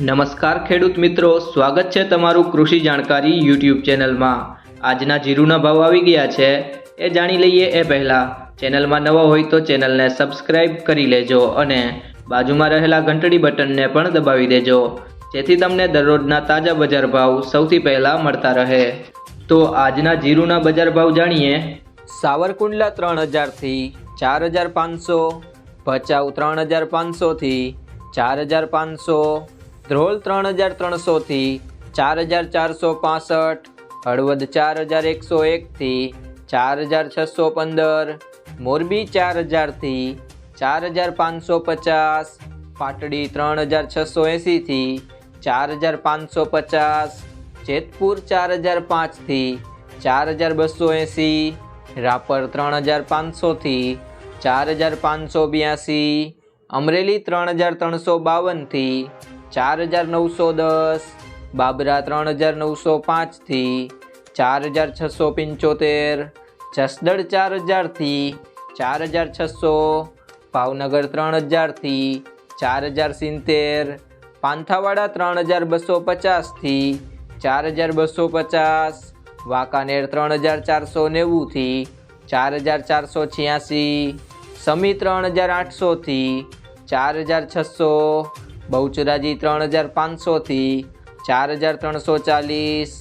નમસ્કાર ખેડૂત મિત્રો, સ્વાગત છે તમારું કૃષિ જાણકારી યુટ્યુબ ચેનલમાં. આજના જીરુના ભાવ આવી ગયા છે, એ જાણી લઈએ એ પહેલાં. ચેનલમાં નવા હોય તો ચેનલને સબસ્ક્રાઇબ કરી લેજો અને બાજુમાં રહેલા ઘંટડી બટનને પણ દબાવી દેજો, જેથી તમને દરરોજના તાજા બજાર ભાવ સૌથી પહેલાં મળતા રહે. તો આજના જીરુના બજાર ભાવ જાણીએ. સાવરકુંડલા ત્રણ હજારથી ચાર હજાર પાંચસો, ભચાઉ ત્રણ હજાર પાંચસોથી ચાર હજાર પાંચસો ધ્રોલ ત્રણ હજાર ત્રણસોથી ચાર હજાર ચારસો પાસઠ, હળવદ ચાર હજાર એકસો એકથી ચાર હજાર છસો પંદર, મોરબી ચાર હજારથી ચાર હજાર પાંચસો પચાસ, પાટડી ત્રણ હજાર છસો એંસીથી ચાર હજાર પાંચસો પચાસ, જેતપુર ચાર હજાર પાંચથી ચાર હજાર બસો એંસી, રાપર ત્રણ હજાર પાંચસોથી ચાર હજાર પાંચસો બ્યાસી, અમરેલી ત્રણ હજાર ત્રણસો બાવનથી ચાર હજાર નવસો દસ, બાબરા ત્રણ હજાર નવસો પાંચથી ચાર હજાર છસો પંચોતેર, જસદણ ચાર હજારથી ચાર હજાર છસો, ભાવનગર ત્રણ હજારથી ચાર હજાર સિત્તેર, પાંથાવાડા ત્રણ હજાર બસો પચાસથી ચાર હજાર બસો પચાસ, વાંકાનેર ત્રણ હજાર ચારસો નેવુંથી ચાર હજાર ચારસો છ્યાસી, સમી ત્રણ હજાર આઠસોથી ચાર હજાર છસો બહુચરાજી ત્રણ હજાર પાંચસોથી ચાર હજાર ત્રણસો ચાલીસ,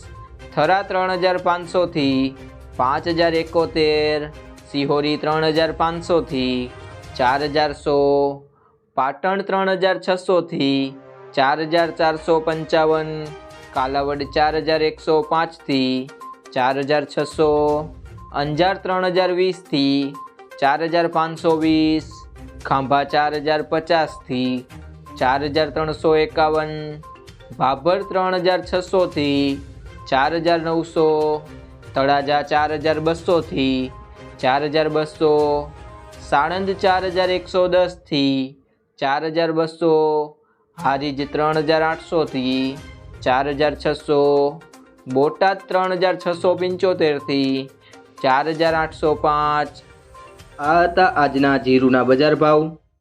થરા ત્રણ હજાર પાંચસોથી પાંચ હજાર એકોતેર, સિહોરી ત્રણ હજાર પાંચસોથી ચાર હજાર સો, પાટણ ત્રણ હજાર છસોથી ચાર હજાર ચારસો પંચાવન, કાલાવડ ચાર હજાર એકસો પાંચથી ચાર હજાર છસો, અંજાર ત્રણ હજાર વીસથી ચાર હજાર પાંચસો વીસ, ખાંભા ચાર હજાર પચાસથી ચાર હજાર ત્રણસો એકાવન, ભાભર ત્રણ હજાર છસોથી, ચાર હજાર નવસો, તળાજા ચાર હજાર બસોથી, ચાર હજાર બસો, સાણંદ ચાર હજાર એકસો દસથી, ચાર હજાર બસો, હારીજ ત્રણ હજાર આઠસોથી, ચાર હજાર છસો, બોટાદ ત્રણ હજાર છસો પંચોતેરથી, ચાર હજાર આઠસો પાંચ. આ હતા આજના જીરુના બજાર ભાવ.